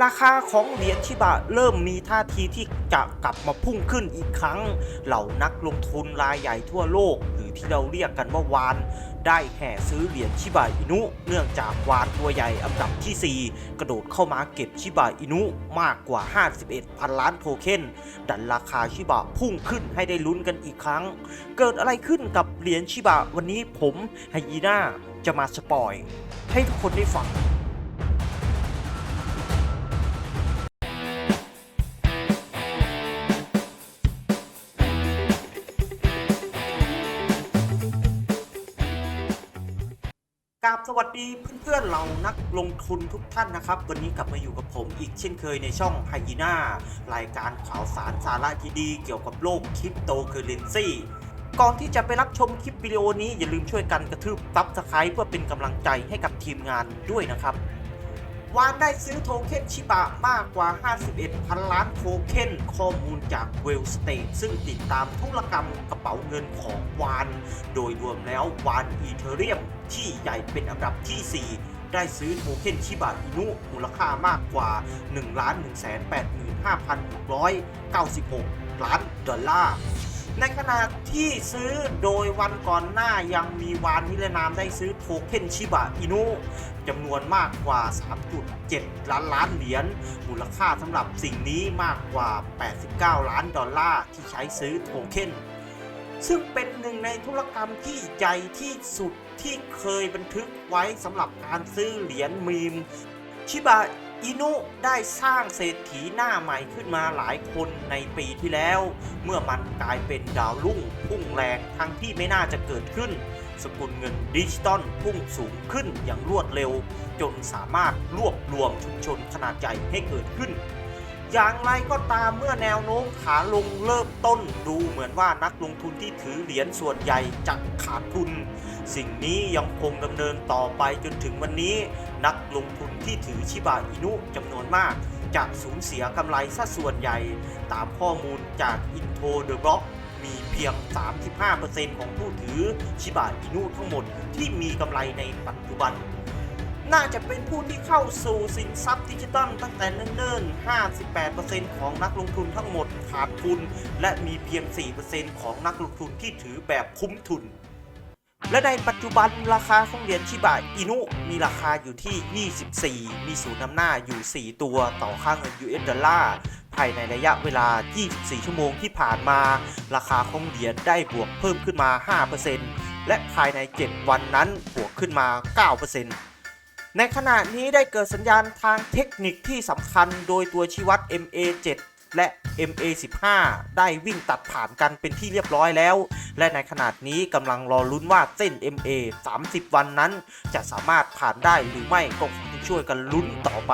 ราคาของเหรียญชิบะเริ่มมีท่าทีที่จะกลับมาพุ่งขึ้นอีกครั้ง เหล่านักลงทุนรายใหญ่ทั่วโลก หรือที่เราเรียกกันว่าวาน ได้แห่ซื้อเหรียญชิบะอินุ เนื่องจากวานตัวใหญ่อันดับทีสี่4 กระโดดเข้ามาเก็บชิบะอินุมากกว่า 51 พันล้านโทเค็น ดันราคาชิบะพุ่งขึ้นให้ได้ลุ้นกันอีกครั้ง เกิดอะไรขึ้นกับเหรียญชิบะวันนี้ผมไฮยีน่าจะมาสปอย ให้ทุกคนได้ฟัง ราบสวัสดีเพื่อนๆเรานักลงทุนทุกท่านนะครับ วันนี้กลับมาอยู่กับผมอีกเช่นเคยในช่องไฮยีน่ารายการข่าวสารสาระดีๆเกี่ยวกับโลกคริปโตเคอเรนซีก่อนที่จะไปรับชมคลิปวิดีโอนี้อย่าลืมช่วยกันกระทืบซับสไครต์เพื่อเป็นกำลังใจให้กับทีมงานด้วยนะครับ วานได้ซื้อโทเค็นชิบะมากกว่า 51พันล้านโทเค็นข้อมูลจากเวลสเต e ซึ่งติดตามธุรกรรมกระเป๋าเงินของวาน โดยรวมแล้ววานอีเทเรียมที่ใหญ่เป็นอันดับที่ 4 ได้ซื้อโทเค็นชิบะอินุมูลค่ามากกว่า 1 1 8 5 6 9 6 ล้านดอลลาร์ ในขณะที่ซื้อโดยวันก่อนหน้ายังมีวานนิรนามได้ซื้อโทเค็นชิบะอินุจำนวนมากกว่า 3.7 ล้านล้านเหรียญ มูลค่าสำหรับสิ่งนี้มากกว่า 89 ล้านดอลลาร์ที่ใช้ซื้อโทเค็นซึ่งเป็นหนึ่งในธุรกรรมที่ใหญ่ที่สุดที่เคยบันทึกไว้สำหรับการซื้อเหรียญมีมชิบะ อินุได้สร้างเศรษฐีหน้าใหม่ขึ้นมาหลายคนในปีที่แล้ว เมื่อมันกลายเป็นดาวรุ่งพุ่งแรงทั้งที่ไม่น่าจะเกิดขึ้น สกุลเงินดิจิตอลพุ่งสูงขึ้นอย่างรวดเร็ว จนสามารถรวบรวมชุมชนขนาดใหญ่ให้เกิดขึ้น อย่างไรก็ตามเมื่อแนวโน้มขาลงเริ่มต้นดูเหมือนว่านักลงทุนที่ถือเหรียญส่วนใหญ่จะขาดทุน สิ่งนี้ยังคงดำเนินต่อไปจนถึงวันนี้ นักลงทุนที่ถือชิบะอินุจำนวนมากจะสูญเสียกำไรซะส่วนใหญ่ ตามข้อมูลจาก Into the Block มีเพียง 35%ของผู้ถือชิบะอินุทั้งหมดที่มีกำไรในปัจจุบัน น่าจะเป็นผู้ที่เข้าสู่สินทรัพย์ดิจิตอลตั้งแต่เนิ่นๆ 58%ของนักลงทุนทั้งหมดขาดทุน และมีเพียง 4%ของนักลงทุนที่ถือแบบคุ้มทุน และในปัจจุบันราคาของเหรียญชิบะอินุมีราคาอยู่ที่ 24 มีศูนย์นำหน้าอยู่ 4 ตัวต่อค่าเงิน US ดอลลาร์ภายในระยะเวลา 24 ชั่วโมงที่ผ่านมา ราคาของเหรียญได้บวกเพิ่มขึ้นมา 5%และภายใน 7 วันนั้นบวกขึ้นมา 9% ในขณะนี้ได้เกิดสัญญาณทางเทคนิคที่สำคัญโดยตัวชี้วัด MA7 และ MA15 ได้วิ่งตัดผ่านกันเป็นที่เรียบร้อยแล้ว และในขณะนี้กำลังรอลุ้นว่าเส้น MA 30 วันนั้น จะสามารถผ่านได้หรือไม่ก็คงช่วยกันลุ้นต่อไป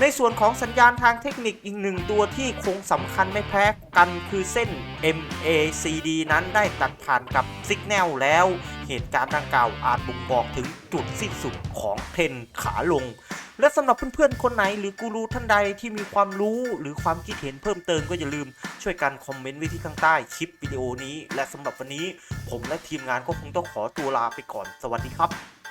ในส่วนของสัญญาณทางเทคนิคอีกหนึ่งตัวที่คงสำคัญไม่แพ้กันคือเส้น MACD นั้นได้ตัดผ่านกับสัญญาณแล้ว เหตุการณ์ดังกล่าวอาจบ่งบอกถึงจุดสิ้นสุดของเทรนขาลง และสำหรับเพื่อนๆ คนไหน หรือกูรูท่านใดที่มีความรู้หรือความคิดเห็นเพิ่มเติมก็อย่าลืม ช่วยกันคอมเมนต์ไว้ที่ข้างใต้คลิปวิดีโอนี้ และสำหรับวันนี้ ผมและทีมงานก็คงต้องขอตัวลาไปก่อนสวัสดีครับ